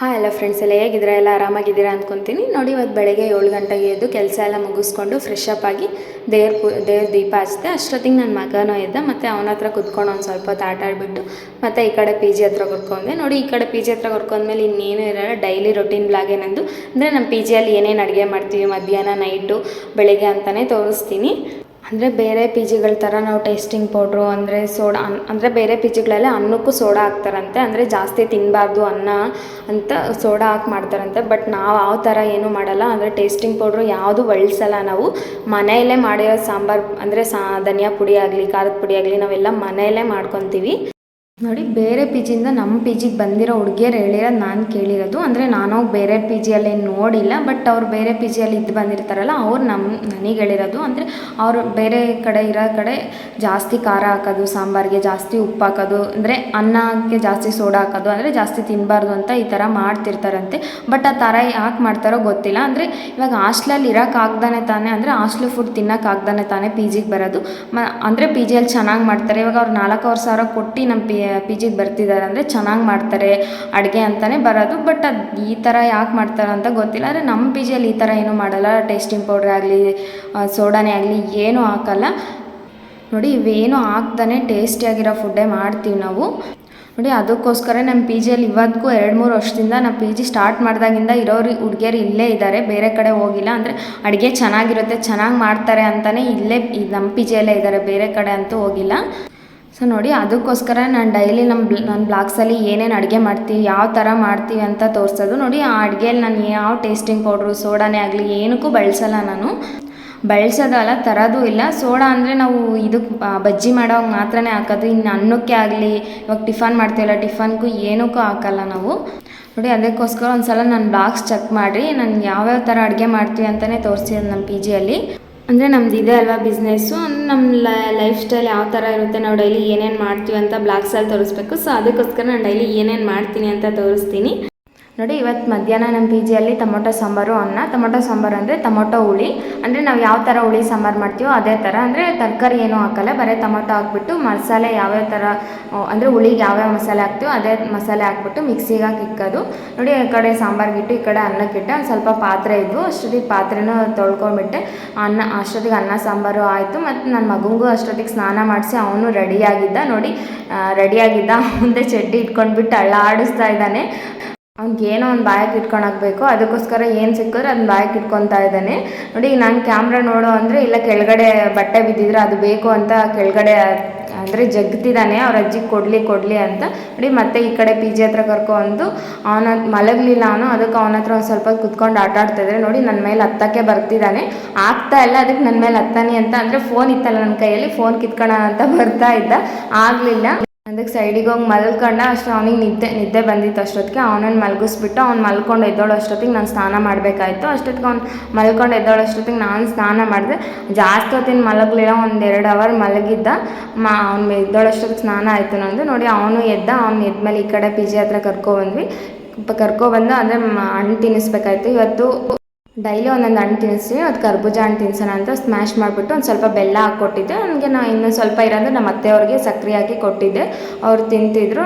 Hi ಎಲ್ಲ friends ಎಲ್ಲ ಹೇಗಿದ್ದೀರಾ? ಎಲ್ಲ ಆರಾಮಾಗಿದ್ದೀರಾ ಅಂದ್ಕೊತೀನಿ. ನೋಡಿ ಇವತ್ತು ಬೆಳಗ್ಗೆ ಏಳು ಗಂಟೆಗೆ ಎದ್ದು ಕೆಲಸ ಎಲ್ಲ ಮುಗಿಸ್ಕೊಂಡು ಫ್ರೆಶ್ ಅಪ್ ಆಗಿ ದೇವ್ರ ಪೂ, ದೇವ್ರ ದೀಪ ಹಚ್ಚಿದೆ ಅಷ್ಟೊತ್ತಿಗೆ ನನ್ನ ಮಗನೂ ಇದ್ದ ಮತ್ತು ಅವನ ಹತ್ರ ಕುತ್ಕೊಂಡು ಒಂದು ಸ್ವಲ್ಪ ಹೊತ್ತು ಆಟ ಆಡಿಬಿಟ್ಟು, ಮತ್ತು ಈ ಕಡೆ ಪಿ ಜಿ ಹತ್ರ ಕರ್ಕೊಂಡೆ ನೋಡಿ, ಈ ಕಡೆ ಪಿ ಜಿ ಹತ್ರ ಕರ್ಕೊಂಡ್ಮೇಲೆ ಇನ್ನೇನು ಇರೋಲ್ಲ. ಡೈಲಿ ರೊಟೀನ್ ಬ್ಲಾಗ್ ಏನಂದು. ಅಂದರೆ ನಮ್ಮ ಪಿ ಜಿಯಲ್ಲಿ ಏನೇನು ಅಡುಗೆ ಮಾಡ್ತೀವಿ ಮಧ್ಯಾಹ್ನ ನೈಟು ಬೆಳಗ್ಗೆ ಅಂತಲೇ ತೋರಿಸ್ತೀನಿ. ಅಂದರೆ ಬೇರೆ ಪಿ ಜಿಗಳ ಥರ ನಾವು ಟೇಸ್ಟಿಂಗ್ ಪೌಡ್ರು ಅಂದರೆ ಸೋಡಾ, ಅನ್, ಅಂದರೆ ಬೇರೆ ಪಿ ಜಿಗಳಲ್ಲಿ ಅನ್ನಕ್ಕೂ ಸೋಡಾ ಹಾಕ್ತಾರಂತೆ, ಅಂದರೆ ಜಾಸ್ತಿ ತಿನ್ನಬಾರ್ದು ಅನ್ನ ಅಂತ ಸೋಡಾ ಹಾಕಿ ಮಾಡ್ತಾರಂತೆ ಬಟ್ ನಾವು ಆ ಥರ ಏನೂ ಮಾಡಲ್ಲ, ಅಂದರೆ ಟೇಸ್ಟಿಂಗ್ ಪೌಡ್ರು ಯಾವುದು ಬಳಸಲ್ಲ ನಾವು. ಮನೆಯಲ್ಲೇ ಮಾಡಿರೋ ಸಾಂಬಾರು, ಅಂದರೆ ಸಾ, ಧನಿಯಾ ಪುಡಿ ಆಗಲಿ, ಖಾರದ ಪುಡಿ ಆಗಲಿ, ನಾವೆಲ್ಲ ಮನೆಯಲ್ಲೇ ಮಾಡ್ಕೊತೀವಿ. ನೋಡಿ, ಬೇರೆ ಪಿ ಜಿಯಿಂದ ನಮ್ಮ ಪಿ ಜಿಗೆ ಬಂದಿರೋ ಹುಡುಗಿಯರು ಹೇಳಿರೋದು ನಾನು ಕೇಳಿರೋದು. ಅಂದರೆ ನಾನು ಬೇರೆ ಪಿ ಜಿಯಲ್ಲಿ ನೋಡಿಲ್ಲ ಬಟ್ ಅವ್ರು ಬೇರೆ ಪಿ ಜಿಯಲ್ಲಿ ಇದ್ದು ಬಂದಿರ್ತಾರಲ್ಲ, ಅವ್ರು ನಮ್ಮ ನನಗೆ ಹೇಳಿರೋದು. ಅಂದರೆ ಅವರು ಬೇರೆ ಕಡೆ ಇರೋ ಕಡೆ ಜಾಸ್ತಿ ಖಾರ ಹಾಕೋದು, ಸಾಂಬಾರಿಗೆ ಜಾಸ್ತಿ ಉಪ್ಪು ಹಾಕೋದು, ಅಂದರೆ ಅನ್ನಕ್ಕೆ ಜಾಸ್ತಿ ಸೋಡಾ ಹಾಕೋದು, ಅಂದರೆ ಜಾಸ್ತಿ ತಿನ್ನಬಾರ್ದು ಅಂತ ಈ ಥರ ಮಾಡ್ತಿರ್ತಾರಂತೆ. ಬಟ್ ಆ ಥರ ಯಾಕೆ ಮಾಡ್ತಾರೋ ಗೊತ್ತಿಲ್ಲ. ಅಂದರೆ ಇವಾಗ ಹಾಸ್ಟ್ಲಲ್ಲಿ ಇರೋಕ್ಕಾಗ್ದಾನೆ ತಾನೇ, ಅಂದರೆ ಹಾಸ್ಟ್ಲ್ ಫುಡ್ ತಿನ್ನೋಕ್ಕಾಗ್ದಾನೆ ತಾನೇ ಪಿ ಜಿಗೆ ಬರೋದು. ಮ, ಅಂದರೆ ಪಿ ಜಿಯಲ್ಲಿ ಚೆನ್ನಾಗಿ ಮಾಡ್ತಾರೆ. ಇವಾಗ ಅವ್ರು ನಾಲ್ಕೂವರೆ ಸಾವಿರ ಕೊಟ್ಟು ನಮ್ಮ ಪಿ ಪಿ ಜಿಗೆ ಬರ್ತಿದ್ದಾರೆ ಅಂದರೆ ಚೆನ್ನಾಗಿ ಮಾಡ್ತಾರೆ, ಅಡುಗೆ ಅಂತಲೇ ಬರೋದು. ಬಟ್ ಅದು ಈ ಥರ ಯಾಕೆ ಮಾಡ್ತಾರೆ ಅಂತ ಗೊತ್ತಿಲ್ಲ. ಆದರೆ ನಮ್ಮ ಪಿ ಜಿಯಲ್ಲಿ ಈ ಥರ ಏನೂ ಮಾಡಲ್ಲ. ಟೇಸ್ಟಿಂಗ್ ಪೌಡ್ರ್ ಆಗಲಿ ಸೋಡಾನೇ ಆಗಲಿ, ಏನೂ ಹಾಕಲ್ಲ. ನೋಡಿ, ಇವೇನು ಹಾಕ್ದಾನೆ ಟೇಸ್ಟಿಯಾಗಿರೋ ಫುಡ್ಡೇ ಮಾಡ್ತೀವಿ ನಾವು. ನೋಡಿ ಅದಕ್ಕೋಸ್ಕರ ನಮ್ಮ ಪಿ ಜಿಯಲ್ಲಿ ಇವತ್ತಿಗೂ ಎರಡು ಮೂರು ವರ್ಷದಿಂದ ನಮ್ಮ ಪಿ ಜಿ ಸ್ಟಾರ್ಟ್ ಮಾಡಿದಾಗಿಂದ ಇರೋರು, ಹುಡುಗಿಯರು ಇಲ್ಲೇ ಇದ್ದಾರೆ ಬೇರೆ ಕಡೆ ಹೋಗಿಲ್ಲ. ಅಂದರೆ ಅಡುಗೆ ಚೆನ್ನಾಗಿರುತ್ತೆ, ಚೆನ್ನಾಗಿ ಮಾಡ್ತಾರೆ ಅಂತಲೇ ಇಲ್ಲೇ ನಮ್ಮ ಪಿ ಜಿಯಲ್ಲೇ ಇದ್ದಾರೆ ಬೇರೆ ಕಡೆ ಅಂತೂ ಹೋಗಿಲ್ಲ. ಸೊ ನೋಡಿ, ಅದಕ್ಕೋಸ್ಕರ ನಾನು ಡೈಲಿ ನಮ್ಮ ನನ್ನ ಬ್ಲಾಗ್ಸಲ್ಲಿ ಏನೇನು ಅಡುಗೆ ಮಾಡ್ತೀವಿ ಯಾವ ಥರ ಮಾಡ್ತೀವಿ ಅಂತ ತೋರಿಸೋದು. ನೋಡಿ, ಆ ಅಡುಗೆಯಲ್ಲಿ ನಾನು ಯಾವ ಟೇಸ್ಟಿಂಗ್ ಪೌಡ್ರು ಸೋಡಾನೇ ಆಗಲಿ, ಏನಕ್ಕೂ ಬಳಸಲ್ಲ ನಾನು. ಬಳಸೋದಲ್ಲ ತರೋದು ಇಲ್ಲ. ಸೋಡಾ ಅಂದರೆ ನಾವು ಇದಕ್ಕೆ ಬಜ್ಜಿ ಮಾಡೋವಾಗ ಮಾತ್ರನೇ ಹಾಕೋದು. ಇನ್ನು ಅನ್ನಕ್ಕೆ ಆಗಲಿ, ಇವಾಗ ಟಿಫನ್ ಮಾಡ್ತೀವಲ್ಲ, ಟಿಫನ್ಗೂ ಏನಕ್ಕೂ ಹಾಕಲ್ಲ ನಾವು. ನೋಡಿ, ಅದಕ್ಕೋಸ್ಕರ ಒಂದು ಸಲ ನನ್ನ ಬ್ಲಾಗ್ಸ್ ಚೆಕ್ ಮಾಡಿರಿ. ನಾನು ಯಾವ್ಯಾವ ಥರ ಅಡುಗೆ ಮಾಡ್ತೀವಿ ಅಂತಲೇ ತೋರಿಸಿದ್ದು ನಮ್ಮ ಪಿ ಜಿಯಲ್ಲಿ ಅಂದರೆ ನಮ್ದು ಇದೆ ಅಲ್ವಾ ಬಿಸ್ನೆಸ್ಸು ನಮ್ಮ ಲೈಫ್ ಸ್ಟೈಲ್ ಯಾವ ಥರ ಇರುತ್ತೆ ನಾವು ಡೈಲಿ ಏನೇನು ಮಾಡ್ತೀವಿ ಅಂತ ಬ್ಲಾಗ್ಸಲ್ಲಿ ತೋರಿಸ್ಬೇಕು. ಸೊ ಅದಕ್ಕೋಸ್ಕರ ನಾನು ಡೈಲಿ ಏನೇನು ಮಾಡ್ತೀನಿ ಅಂತ ತೋರಿಸ್ತೀನಿ. ನೋಡಿ ಇವತ್ತು ಮಧ್ಯಾಹ್ನ ನಮ್ಮ ಪಿ ಜಿಯಲ್ಲಿ ಟೊಮೊಟೊ ಸಾಂಬಾರು, ಅನ್ನ, ಟೊಮೊಟೊ ಸಾಂಬಾರು ಅಂದರೆ ಟೊಮೊಟೊ ಹುಳಿ. ಅಂದರೆ ನಾವು ಯಾವ ಥರ ಹುಳಿ ಸಾಂಬಾರು ಮಾಡ್ತೀವೋ ಅದೇ ಥರ ಅಂದರೆ ತರಕಾರಿ ಏನೂ ಹಾಕಲ್ಲ, ಬರೀ ಟೊಮೊಟೊ ಹಾಕ್ಬಿಟ್ಟು ಮಸಾಲೆ ಯಾವ್ಯಾವ ಥರ ಅಂದರೆ ಹುಳಿಗೆ ಯಾವ್ಯಾವ ಮಸಾಲೆ ಹಾಕ್ತೀವೋ ಅದೇ ಮಸಾಲೆ ಹಾಕ್ಬಿಟ್ಟು ಮಿಕ್ಸಿಗೆ ಹಾಕಿ ಇಕ್ಕೋದು. ನೋಡಿ, ಈ ಕಡೆ ಸಾಂಬಾರ್ಗಿಟ್ಟು ಈ ಕಡೆ ಅನ್ನಕ್ಕಿಟ್ಟೆ ಒಂದು ಸ್ವಲ್ಪ ಪಾತ್ರೆ ಇದ್ವು. ಅಷ್ಟೊತ್ತಿಗೆ ಪಾತ್ರೆನೂ ತೊಳ್ಕೊಂಡ್ಬಿಟ್ಟೆ. ಅನ್ನ, ಅಷ್ಟೊತ್ತಿಗೆ ಅನ್ನ ಸಾಂಬಾರು ಆಯಿತು. ಮತ್ತು ನನ್ನ ಮಗನಿಗೂ ಅಷ್ಟೊತ್ತಿಗೆ ಸ್ನಾನ ಮಾಡಿಸಿ ಅವನು ರೆಡಿಯಾಗಿದ್ದ ನೋಡಿ ರೆಡಿಯಾಗಿದ್ದ ಮುಂದೆ ಚಡ್ಡಿ ಇಟ್ಕೊಂಡ್ಬಿಟ್ಟು ಅಳ್ಳಾಡಿಸ್ತಾ ಇದ್ದಾನೆ. ಏನೋ ಒಂದು ಬಾಯಕ್ಕೆ ಇಟ್ಕೊಂಡು ಹಾಕಬೇಕು. ಅದಕ್ಕೋಸ್ಕರ ಏನು ಸಿಕ್ಕಿದ್ರೆ ಅದನ್ನ ಬಾಯಕ್ಕೆ ಇಟ್ಕೊತಾ ಇದ್ದಾನೆ. ನೋಡಿ, ನಾನು ಕ್ಯಾಮ್ರಾ ನೋಡೋ ಅಂದರೆ ಇಲ್ಲ ಕೆಳಗಡೆ ಬಟ್ಟೆ ಬಿದ್ದಿದ್ರೆ ಅದು ಬೇಕು ಅಂತ ಕೆಳಗಡೆ, ಅಂದರೆ ಜಗ್ತಿದ್ದಾನೆ. ಅವ್ರ ಅಜ್ಜಿಗೆ ಕೊಡಲಿ ಕೊಡಲಿ ಅಂತ. ನೋಡಿ, ಮತ್ತೆ ಈ ಕಡೆ ಪಿ ಜಿ ಹತ್ರ ಕರ್ಕೊಂಡು ಅವನ ಮಲಗಲಿಲ್ಲ ಅವನು. ಅದಕ್ಕೆ ಅವನ ಹತ್ರ ಒಂದು ಸ್ವಲ್ಪ ಕುತ್ಕೊಂಡು ಆಟ ಆಡ್ತಿದ್ರೆ ನೋಡಿ ನನ್ನ ಮೇಲೆ ಹತ್ತಕ್ಕೆ ಬರ್ತಿದ್ದಾನೆ. ಆಗ್ತಾ ಇಲ್ಲ, ಅದಕ್ಕೆ ನನ್ನ ಮೇಲೆ ಹತ್ತಾನೆ ಅಂತ. ಅಂದರೆ ಫೋನ್ ಇತ್ತಲ್ಲ ನನ್ನ ಕೈಯಲ್ಲಿ ಫೋನ್ ಕಿತ್ಕೊಳ್ಳೋಣ ಅಂತ ಬರ್ತಾ ಇದ್ದ. ಆಗಲಿಲ್ಲ. ಅದಕ್ಕೆ ಸೈಡಿಗೆ ಹೋಗಿ ಮಲ್ಕೊಂಡ ಅಷ್ಟು ಅವನಿಗೆ ನಿದ್ದೆ ನಿದ್ದೆ ಬಂದಿತ್ತು ಅಷ್ಟೊತ್ತಿಗೆ. ಅವನನ್ನು ಮಲಗಿಸ್ಬಿಟ್ಟು ಅವ್ನು ಮಲ್ಕೊಂಡು ಎದ್ದೋಳು ಅಷ್ಟೊತ್ತಿಗೆ ನಾನು ಸ್ನಾನ ಮಾಡಬೇಕಾಯ್ತು. ಅಷ್ಟೊತ್ತಿಗೆ ಅವ್ನು ಮಲ್ಕೊಂಡು ಎದ್ದೋಳು ಅಷ್ಟೊತ್ತಿಗೆ ನಾನು ಸ್ನಾನ ಮಾಡಿದೆ. ಜಾಸ್ತಿ ಹೊತ್ತಿನ ಮಲಗಲಿಲ್ಲ, ಒಂದು ಎರಡು ಅವರ್ ಮಲಗಿದ್ದ. ಮಾ, ಅವ್ನು ಎದ್ದೋಳಷ್ಟೊತ್ತಿಗೆ ಸ್ನಾನ ಆಯಿತು ನಂದು. ನೋಡಿ ಅವನು ಎದ್ದ, ಅವ್ನು ಎದ್ಮೇಲೆ ಈ ಕಡೆ ಪಿ ಜಿ ಹತ್ರ ಕರ್ಕೊಬಂದ್ವಿ ಕರ್ಕೊಬಂದು ಅಂದರೆ ಹಣ್ಣು ತಿನ್ನಿಸ್ಬೇಕಾಯ್ತು. ಇವತ್ತು ಡೈಲಿ ಒಂದೊಂದು ಹಣ್ಣು ತಿನ್ನಿಸ್ತೀನಿ, ಅದು ಕರ್ಬೂಜ ಹಣ್ಣು ತಿನ್ಸೋಣ ಅಂತ ಸ್ಮ್ಯಾಶ್ ಮಾಡಿಬಿಟ್ಟು ಒಂದು ಸ್ವಲ್ಪ ಬೆಲ್ಲ ಹಾಕ್ಕೊಟ್ಟಿದ್ದೆ. ನನಗೆ ನಾ ಇನ್ನೊಂದು ಸ್ವಲ್ಪ ಇರೋದು ನಮ್ಮ ಅತ್ತೆಯವ್ರಿಗೆ ಸಕ್ಕರೆ ಹಾಕಿ ಕೊಟ್ಟಿದ್ದೆ. ಅವ್ರು ತಿಂತಿದ್ರು.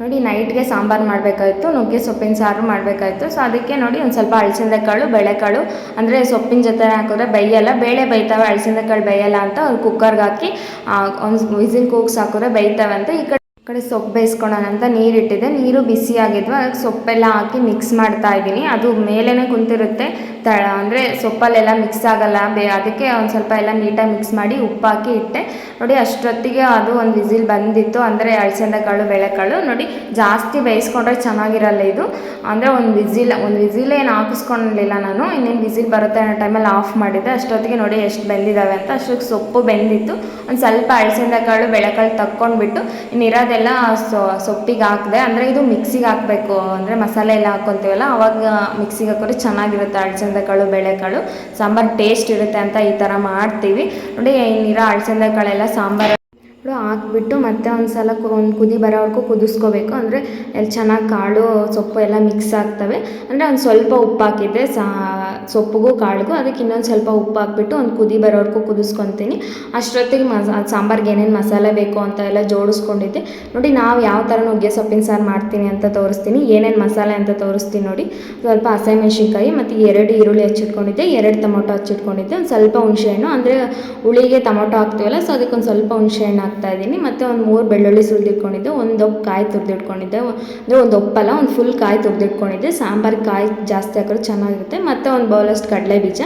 ನೋಡಿ ನೈಟ್ಗೆ ಸಾಂಬಾರು ಮಾಡಬೇಕಾಯ್ತು, ನುಗ್ಗೆ ಸೊಪ್ಪಿನ ಸಾರು ಮಾಡಬೇಕಾಯ್ತು. ಸೊ ಅದಕ್ಕೆ ನೋಡಿ ಒಂದು ಸ್ವಲ್ಪ ಅಳಸಂದೆ ಕಾಳು ಬೇಳೆಕಾಳು, ಅಂದರೆ ಸೊಪ್ಪಿನ ಜೊತೆ ಹಾಕಿದ್ರೆ ಬೇಯಲ್ಲ, ಬೇಳೆ ಬೈತಾವೆ ಅಳಸಂದೆ ಕಾಳು ಬೇಯಲ್ಲ ಅಂತ ಅವ್ರು ಕುಕ್ಕರ್ಗೆ ಹಾಕಿ ಒಂದು ವಿಸಿಲ್ ಕೂಗ್ಸ್ ಹಾಕಿದ್ರೆ ಬೇಯ್ತವೆ ಅಂತ ಈ ಕಡೆ ಕಡೆ ಸೊಪ್ಪು ಬೇಯಿಸ್ಕೊಳ್ಳೋಣ ಅಂತ ನೀರು ಇಟ್ಟಿದ್ದೆ ನೀರು ಬಿಸಿ ಆಗಿದ್ವು ಅದಕ್ಕೆ ಸೊಪ್ಪೆಲ್ಲ ಹಾಕಿ ಮಿಕ್ಸ್ ಮಾಡ್ತಾ ಇದ್ದೀನಿ. ಅದು ಮೇಲೇ ಕುಂತಿರುತ್ತೆ. ತ ಅಂದರೆ ಸೊಪ್ಪಲ್ಲೆಲ್ಲ ಮಿಕ್ಸ್ ಆಗಲ್ಲ. ಬೇ, ಅದಕ್ಕೆ ಒಂದು ಸ್ವಲ್ಪ ಎಲ್ಲ ನೀಟಾಗಿ ಮಿಕ್ಸ್ ಮಾಡಿ ಉಪ್ಪು ಹಾಕಿ ಇಟ್ಟೆ. ನೋಡಿ, ಅಷ್ಟೊತ್ತಿಗೆ ಅದು ಒಂದು ವಿಸಿಲ್ ಬಂದಿತ್ತು. ಅಂದರೆ ಅಳಸಂದ ಕಾಳು ಬೇಳೆಕಾಳು. ನೋಡಿ, ಜಾಸ್ತಿ ಬೇಯಿಸ್ಕೊಂಡ್ರೆ ಚೆನ್ನಾಗಿರಲ್ಲ ಇದು. ಅಂದರೆ ಒಂದು ವಿಸಿಲ್ ಒಂದು ವಿಸಿಲ್ ಏನು ಹಾಕಿಸ್ಕೊಂಡಿಲ್ಲ ನಾನು. ಇನ್ನೇನು ವಿಸಿಲ್ ಬರುತ್ತೆ ಅನ್ನೋ ಟೈಮಲ್ಲಿ ಆಫ್ ಮಾಡಿದ್ದೆ. ಅಷ್ಟೊತ್ತಿಗೆ ನೋಡಿ, ಎಷ್ಟು ಬೆಂದಿದ್ದಾವೆ ಅಂತ. ಅಷ್ಟೊತ್ತಿಗೆ ಸೊಪ್ಪು ಬೆಂದಿತ್ತು. ಒಂದು ಸ್ವಲ್ಪ ಅಳಸಂದ ಕಾಳು ಬೇಳೆಕಾಳು ತಕ್ಕೊಂಡ್ಬಿಟ್ಟು ಇನ್ನಿರೋದೆಲ್ಲ ಸೊಪ್ಪಿಗೆ ಹಾಕಿದೆ. ಅಂದರೆ ಇದು ಮಿಕ್ಸಿಗೆ ಹಾಕಬೇಕು. ಅಂದರೆ ಮಸಾಲೆ ಎಲ್ಲ ಹಾಕ್ಕೊತೀವಲ್ಲ ಅವಾಗ ಮಿಕ್ಸಿಗೆ ಹಾಕಿದ್ರೆ ಚೆನ್ನಾಗಿರುತ್ತೆ ಅಳಸಂದೆ ಕಾಳು ಬೇಳೆಕಾಳು ಸಾಂಬಾರು ಟೇಸ್ಟ್ ಇರುತ್ತೆ ಅಂತ ಈ ಥರ ಮಾಡ್ತೀವಿ. ನೋಡಿ ಇನ್ನಿರೋ ಅಲಸಂದೆ ಕಾಳೆಲ್ಲ ಸಾಂಬಾರು ಕೂಡ ಹಾಕ್ಬಿಟ್ಟು ಮತ್ತೆ ಒಂದು ಸಲ ಒಂದು ಕುದಿ ಬರೋವರೆಗೂ ಕುದಿಸ್ಕೋಬೇಕು. ಅಂದರೆ ಎಲ್ಲಿ ಚೆನ್ನಾಗಿ ಕಾಳು, ಸೊಪ್ಪು ಎಲ್ಲ ಮಿಕ್ಸ್ ಆಗ್ತವೆ. ಅಂದರೆ ಒಂದು ಸ್ವಲ್ಪ ಉಪ್ಪು ಹಾಕಿದ್ದೆ ಸಾ, ಸೊಪ್ಪಿಗೂ ಕಾಳಿಗೂ ಅದಕ್ಕೆ ಇನ್ನೊಂದು ಸ್ವಲ್ಪ ಉಪ್ಪು ಹಾಕ್ಬಿಟ್ಟು ಒಂದು ಕುದಿ ಬರೋವರೆಗೂ ಕುದಿಸ್ಕೊತೀನಿ. ಅಷ್ಟೊತ್ತಿಗೆ ಮಸ ಸಾಂಬಾರ್ಗೆ ಏನೇನು ಮಸಾಲೆ ಬೇಕು ಅಂತ ಎಲ್ಲ ಜೋಡಿಸ್ಕೊಂಡಿದ್ದೆ. ನೋಡಿ ನಾವು ಯಾವ ಥರ ನುಗ್ಗೆ ಸೊಪ್ಪಿನ ಸಾರು ಮಾಡ್ತೀನಿ ಅಂತ ತೋರಿಸ್ತೀನಿ. ಏನೇನು ಮಸಾಲೆ ಅಂತ ತೋರಿಸ್ತೀನಿ ನೋಡಿ. ಸ್ವಲ್ಪ ಹಸಿಮೆಣ್ಸಿನ್ಕಾಯಿ ಮತ್ತು ಎರಡು ಈರುಳ್ಳಿ ಹಚ್ಚಿಟ್ಕೊಂಡಿದ್ದೆ. ಎರಡು ಟೊಮೊಟೊ ಹಚ್ಚಿಟ್ಕೊಂಡಿದ್ದೆ. ಒಂದು ಸ್ವಲ್ಪ ಹುಣಸೆಹಣ್ಣು ಅಂದರೆ ಹುಳಿಗೆ ಟೊಮೊಟೊ ಹಾಕ್ತೀವಲ್ಲ, ಸೊ ಅದಕ್ಕೊಂದು ಸ್ವಲ್ಪ ಹುಣಸೆಹಣ್ಣು ಹಾಕ್ತಾ ಇದ್ದೀನಿ. ಮತ್ತು ಒಂದು ಮೂರು ಬೆಳ್ಳುಳ್ಳಿ ಸುಲಿದಿಟ್ಕೊಂಡಿದ್ದೆ ಒಂದು ಕಾಯಿ ತುರಿದಿಟ್ಕೊಂಡಿದ್ದೆ. ಅಂದರೆ ಒಂದು ಒಪ್ಪಲ್ಲ, ಒಂದು ಫುಲ್ ಕಾಯಿ ತುರಿದಿಟ್ಕೊಂಡಿದ್ದೆ. ಸಾಂಬಾರು ಕಾಯಿ ಜಾಸ್ತಿ ಹಾಕಿದ್ರೆ ಚೆನ್ನಾಗಿರುತ್ತೆ. ಮತ್ತು ಒಂದು ಬೌಲಷ್ಟು ಕಡಲೆ ಬೀಜ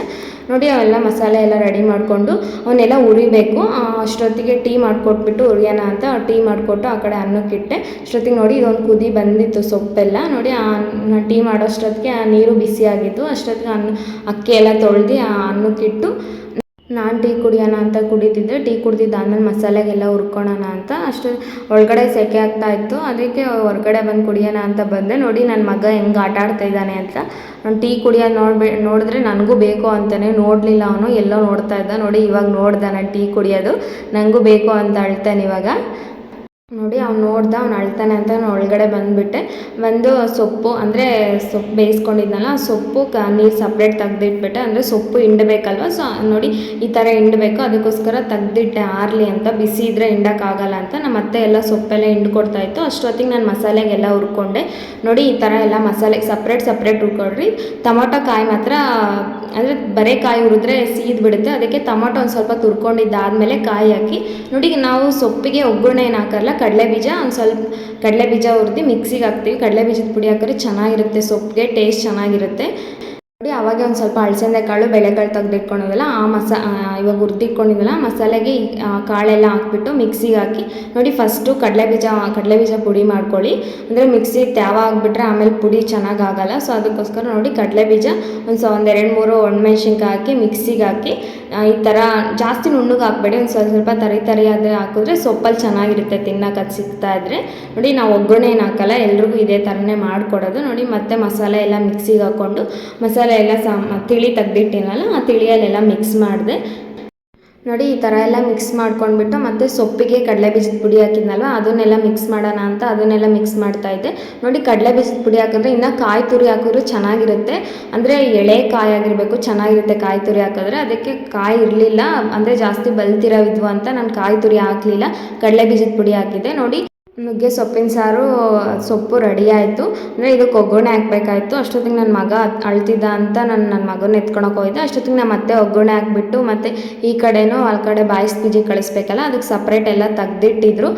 ನೋಡಿ, ಅವೆಲ್ಲ ಮಸಾಲೆ ಎಲ್ಲ ರೆಡಿ ಮಾಡಿಕೊಂಡು, ಅವನ್ನೆಲ್ಲ ಉರಿಬೇಕು ಅಷ್ಟೊತ್ತಿಗೆ ಟೀ ಮಾಡಿಕೊಟ್ಬಿಟ್ಟು ಉರಿಯೋಣ ಅಂತ ಟೀ ಮಾಡಿಕೊಟ್ಟು ಆ ಕಡೆ ಅನ್ನಕ್ಕಿಟ್ಟೆ ಅಷ್ಟೊತ್ತಿಗೆ ನೋಡಿ, ಇದೊಂದು ಕುದಿ ಬಂದಿತ್ತು ಸೊಪ್ಪೆಲ್ಲ. ನೋಡಿ, ಆ ಟೀ ಮಾಡೋಷ್ಟೊತ್ತಿಗೆ ಆ ನೀರು ಬಿಸಿಯಾಗಿತ್ತು. ಅಷ್ಟೊತ್ತಿಗೆ ಅನ್ನ ಅಕ್ಕಿ ಎಲ್ಲ ತೊಳೆದು ಆ ಅನ್ನಕ್ಕಿಟ್ಟು ನಾನು ಟೀ ಕುಡಿಯೋಣ ಅಂತ ಕುಡಿತಿದ್ದೆ. ಟೀ ಕುಡ್ದಿದ್ದಾದ್ಮೇಲೆ ಮಸಾಲೆಗೆಲ್ಲ ಹುರ್ಕೊಳೋಣ ಅಂತ ಅಷ್ಟು. ಒಳಗಡೆ ಸೆಕೆ ಆಗ್ತಾ ಇತ್ತು. ಅದಕ್ಕೆ ಹೊರಗಡೆ ಬಂದು ಕುಡಿಯೋಣ ಅಂತ ಬಂದೆ. ನೋಡಿ ನನ್ನ ಮಗ ಹೆಂಗೆ ಆಟ ಆಡ್ತಾ ಇದ್ದಾನೆ ಅಂತ. ನಾನು ಟೀ ಕುಡಿಯೋದು ನೋಡ್ಬೇ, ನೋಡಿದ್ರೆ ನನಗೂ ಬೇಕು ಅಂತಲೇ ನೋಡಲಿಲ್ಲ ಅವನು. ಎಲ್ಲೋ ನೋಡ್ತಾ ಇದ್ದ. ನೋಡಿ ಇವಾಗ ನೋಡ್ದೆ ನಾನು ಟೀ ಕುಡಿಯೋದು. ನನಗೂ ಬೇಕು ಅಂತ ಅಳ್ತಾನೆ ಇವಾಗ. ನೋಡಿ, ಅವ್ನು ನೋಡ್ದ, ಅವ್ನು ಅಳ್ತಾನೆ ಅಂತ ನಾನು ಒಳಗಡೆ ಬಂದುಬಿಟ್ಟೆ. ಒಂದು ಸೊಪ್ಪು, ಅಂದರೆ ಸೊಪ್ಪು ಬೇಯಿಸ್ಕೊಂಡಿದ್ನಲ್ಲ, ಆ ಸೊಪ್ಪು ಕ, ನೀರು ಸಪ್ರೇಟ್ ತೆಗ್ದಿಟ್ಬಿಟ್ಟೆ. ಅಂದರೆ ಸೊಪ್ಪು ಹಿಂಡಬೇಕಲ್ವ? ಸೊ ನೋಡಿ, ಈ ಥರ ಹಿಂಡಬೇಕು. ಅದಕ್ಕೋಸ್ಕರ ತೆಗ್ದಿಟ್ಟೆ, ಆರಲಿ ಅಂತ. ಬಿಸಿ ಇದ್ದರೆ ಹಿಂಡೋಕ್ಕಾಗಲ್ಲ ಅಂತ. ನಮ್ಮ ಅತ್ತೆ ಎಲ್ಲ ಸೊಪ್ಪೆಲ್ಲ ಹಿಂಡ್ಕೊಡ್ತಾ ಇತ್ತು. ಅಷ್ಟೊತ್ತಿಗೆ ನಾನು ಮಸಾಲೆಗೆಲ್ಲ ಹುರ್ಕೊಂಡೆ. ನೋಡಿ, ಈ ಥರ ಎಲ್ಲ ಮಸಾಲೆಗೆ ಸಪ್ರೇಟ್ ಸಪ್ರೇಟ್ ಹುರ್ಕೊಡ್ರಿ. ಟೊಮೊಟೊ ಕಾಯಿ ಮಾತ್ರ, ಅಂದರೆ ಬರೀ ಕಾಯಿ ಹುರಿದ್ರೆ ಸೀದ್ಬಿಡುತ್ತೆ. ಅದಕ್ಕೆ ಟೊಮೊಟೊ ಒಂದು ಸ್ವಲ್ಪ ತುರ್ಕೊಂಡಿದ್ದಾದಮೇಲೆ ಕಾಯಿ ಹಾಕಿ. ನೋಡಿ ನಾವು ಸೊಪ್ಪಿಗೆ ಒಗ್ಗರಣೆ ಏನು ಹಾಕಲ್ಲ ಕಡಲೆ ಬೀಜ, ಒಂದು ಸ್ವಲ್ಪ ಕಡಲೆ ಬೀಜ ಹುರಿದು ಮಿಕ್ಸಿಗೆ ಹಾಕ್ತೀವಿ. ಕಡಲೆ ಬೀಜದ ಪುಡಿ ಹಾಕಿದ್ರೆ ಚೆನ್ನಾಗಿರುತ್ತೆ ಸೊಪ್ಪಿಗೆ ಟೇಸ್ಟ್ ಚೆನ್ನಾಗಿರುತ್ತೆ. ನೋಡಿ, ಅವಾಗೆ ಒಂದು ಸ್ವಲ್ಪ ಅಳಸಂದೆ ಕಾಳು ಬೇಳೆಕಾಳು ತೆಗೆದಿಟ್ಕೊಂಡಿದ್ದಲ್ಲ ಆ ಮಸಾ ಇವಾಗ ಹುರಿದಿಟ್ಕೊಂಡಿದ್ವಲ್ಲ, ಮಸಾಲೆಗೆ ಕಾಳೆಲ್ಲ ಹಾಕ್ಬಿಟ್ಟು ಮಿಕ್ಸಿಗೆ ಹಾಕಿ, ನೋಡಿ ಫಸ್ಟು ಕಡಲೆ ಬೀಜ ಕಡಲೆ ಬೀಜ ಪುಡಿ ಮಾಡ್ಕೊಳ್ಳಿ. ಅಂದರೆ ಮಿಕ್ಸಿ ತ್ಯಾವ ಹಾಕ್ಬಿಟ್ರೆ ಆಮೇಲೆ ಪುಡಿ ಚೆನ್ನಾಗಿ ಆಗಲ್ಲ ಸೊ ಅದಕ್ಕೋಸ್ಕರ ನೋಡಿ ಕಡಲೆ ಬೀಜ ಒಂದು ಸ, ಒಂದು ಎರಡು ಮೂರು ಒಣಮೆಣ್ಸಿನ್ಕಾಯಿ ಹಾಕಿ, ಮಿಕ್ಸಿಗೆ ಹಾಕಿ ಈ ಥರ ಜಾಸ್ತಿ ನುಣ್ಣಗೆ ಹಾಕ್ಬೇಡಿ, ಒಂದು ಸ್ವಲ್ಪ ಸ್ವಲ್ಪ ತರಿ ತರಿಯಾದ ಹಾಕಿದ್ರೆ ಸೊಪ್ಪಲ್ಲಿ ಚೆನ್ನಾಗಿರುತ್ತೆ ತಿನ್ನೋಕೆ ಅದು ಸಿಗ್ತಾ ಇದ್ರೆ. ನೋಡಿ, ನಾವು ಒಗ್ಗರಣೆ ಏನು ಹಾಕಲ್ಲ, ಎಲ್ರಿಗೂ ಇದೇ ಥರನೇ ಮಾಡಿಕೊಡೋದು. ನೋಡಿ, ಮತ್ತೆ ಮಸಾಲೆ ಎಲ್ಲ ಮಿಕ್ಸಿಗೆ ಹಾಕ್ಕೊಂಡು, ಮಸಾಲೆ ಎಲ್ಲ ಸಾಮ್ ತಿಳಿ ತೆಗ್ದಿಟ್ಟಿನಲ್ಲ, ಆ ತಿಳಿಯಲ್ಲೆಲ್ಲ ಮಿಕ್ಸ್ ಮಾಡಿದೆ. ನೋಡಿ, ಈ ಥರ ಎಲ್ಲ ಮಿಕ್ಸ್ ಮಾಡ್ಕೊಂಡ್ಬಿಟ್ಟು ಮತ್ತು ಸೊಪ್ಪಿಗೆ ಕಡಲೆ ಬೀಜದ ಪುಡಿ ಹಾಕಿದ್ನಲ್ವ, ಅದನ್ನೆಲ್ಲ ಮಿಕ್ಸ್ ಮಾಡೋಣ ಅಂತ ಅದನ್ನೆಲ್ಲ ಮಿಕ್ಸ್ ಮಾಡ್ತಾ ಇದ್ದೆ. ನೋಡಿ ಕಡಲೆ ಬೀಜದ ಪುಡಿ ಹಾಕಿದ್ರೆ ಇನ್ನು ಕಾಯಿ ತುರಿ ಹಾಕಿದ್ರು ಚೆನ್ನಾಗಿರುತ್ತೆ. ಅಂದರೆ ಎಳೆ ಕಾಯಿ ಆಗಿರಬೇಕು, ಚೆನ್ನಾಗಿರುತ್ತೆ ಕಾಯಿ ತುರಿ ಹಾಕಿದ್ರೆ. ಅದಕ್ಕೆ ಕಾಯಿ ಇರಲಿಲ್ಲ, ಅಂದರೆ ಜಾಸ್ತಿ ಬಲ್ತಿರೋ ಅಂತ ನಾನು ಕಾಯಿ ತುರಿ ಹಾಕಲಿಲ್ಲ. ಕಡಲೆ ಬೀಜದ ಪುಡಿ ಹಾಕಿದ್ದೆ. ನೋಡಿ ನುಗ್ಗೆ ಸೊಪ್ಪಿನ ಸಾರು, ಸೊಪ್ಪು ರೆಡಿ ಆಯಿತು. ಅಂದರೆ ಇದಕ್ಕೆ ಒಗ್ಗರಣೆ ಹಾಕ್ಬೇಕಾಯ್ತು. ಅಷ್ಟೊತ್ತಿಗೆ ನನ್ನ ಮಗ ಅಳ್ತಿದ್ದ ಅಂತ ನಾನು ನನ್ನ ಮಗನ ಎತ್ಕೊಳಕ್ಕೆ ಹೋಗಿದ್ದೆ. ಅಷ್ಟೊತ್ತಿಗೆ ನಾನು ಮತ್ತೆ ಒಗ್ಗರಣೆ ಹಾಕ್ಬಿಟ್ಟು ಮತ್ತು ಈ ಕಡೆನೂ ಆ ಕಡೆ ಬಾಯ್ಸ್ ಪಿ ಜಿ ಕಳಿಸ್ಬೇಕಲ್ಲ, ಅದಕ್ಕೆ ಸಪ್ರೇಟ್ ಎಲ್ಲ ತೆಗ್ದಿಟ್ಟಿದ್ರು.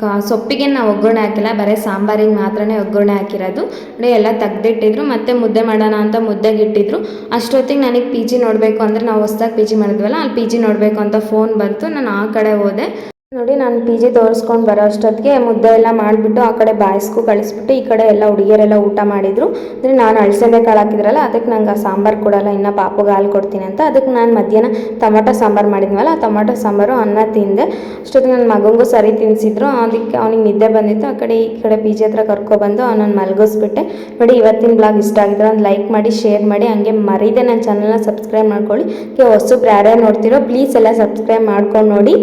ಕ, ಸೊಪ್ಪಿಗೆ ನಾವು ಒಗ್ಗರಣೆ ಹಾಕಿಲ್ಲ, ಬರೀ ಸಾಂಬಾರಿಗೆ ಮಾತ್ರನೇ ಒಗ್ಗರಣೆ ಹಾಕಿರೋದು. ಅಂದರೆ ಎಲ್ಲ ತೆಗ್ದಿಟ್ಟಿದ್ರು, ಮತ್ತು ಮುದ್ದೆ ಮಾಡೋಣ ಅಂತ ಮುದ್ದೆಗೆ ಇಟ್ಟಿದ್ರು. ಅಷ್ಟೊತ್ತಿಗೆ ನನಗೆ ಪಿ ಜಿ ನೋಡಬೇಕು ಅಂದರೆ ನಾವು ಹೊಸ್ದಾಗಿ ಪಿ ಜಿ ಮಾಡಿದ್ವಲ್ಲ, ಅಲ್ಲಿ ಪಿ ಜಿ ನೋಡಬೇಕು ಅಂತ ಫೋನ್ ಬಂತು. ನಾನು ಆ ಕಡೆ ಹೋದೆ. ನೋಡಿ, ನಾನು ಪಿ ಜಿ ತೋರಿಸ್ಕೊಂಡು ಬರೋ ಅಷ್ಟೊತ್ತಿಗೆ ಮುದ್ದೆ ಎಲ್ಲ ಮಾಡಿಬಿಟ್ಟು ಆ ಕಡೆ ಬಾಯ್ಸ್ಗೂ ಕಳಿಸ್ಬಿಟ್ಟು ಈ ಕಡೆ ಎಲ್ಲ ಹುಡುಗಿಯರೆಲ್ಲ ಊಟ ಮಾಡಿದರು. ಅಂದರೆ ನಾನು ಅಳಸಂದೆ ಕಾಳು ಹಾಕಿದ್ರಲ್ಲ, ಅದಕ್ಕೆ ನಂಗೆ ಆ ಸಾಂಬಾರು ಕೊಡಲ್ಲ, ಇನ್ನು ಪಾಪುಗೆ ಹಾಲು ಕೊಡ್ತೀನಿ ಅಂತ. ಅದಕ್ಕೆ ನಾನು ಮಧ್ಯಾಹ್ನ ಟೊಮೊಟೊ ಸಾಂಬಾರು ಮಾಡಿದ್ವಲ್ಲ ಆ ಟೊಮೊಟೊ ಸಾಂಬಾರು ಅನ್ನ ತಿಂದೆ. ಅಷ್ಟೊತ್ತಿಗೆ ನನ್ನ ಮಗನಿಗೂ ಸರಿ ತಿನ್ನಿಸಿದ್ರು ಅದಕ್ಕೆ ಅವ್ನಿಗೆ ನಿದ್ದೆ ಬಂದಿತ್ತು. ಆ ಕಡೆ ಈ ಕಡೆ ಪಿ ಜಿ ಹತ್ರ ಕರ್ಕೊಬಂದು ಅವನನ್ನು ಮಲಗಿಸ್ಬಿಟ್ಟೆ. ನೋಡಿ, ಇವತ್ತಿನ ಬ್ಲಾಗ್ ಇಷ್ಟ ಆಗಿದ್ರೆ ಒಂದು ಲೈಕ್ ಮಾಡಿ ಶೇರ್ ಮಾಡಿ. ಹಂಗೆ ಮರೀದೆ ನನ್ನ ಚಾನಲ್ನ ಸಬ್ಸ್ಕ್ರೈಬ್ ಮಾಡ್ಕೊಳ್ಳಿ. ಹೊಸ ಯಾರ್ಯಾರು ನೋಡ್ತಿರೋ ಪ್ಲೀಸ್ ಎಲ್ಲ ಸಬ್ಸ್ಕ್ರೈಬ್ ಮಾಡ್ಕೊಂಡು ನೋಡಿ.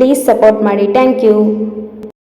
ಪ್ಲೀಸ್ ಸಪೋರ್ಟ್ ಮಾಡಿ ಥ್ಯಾಂಕ್ ಯು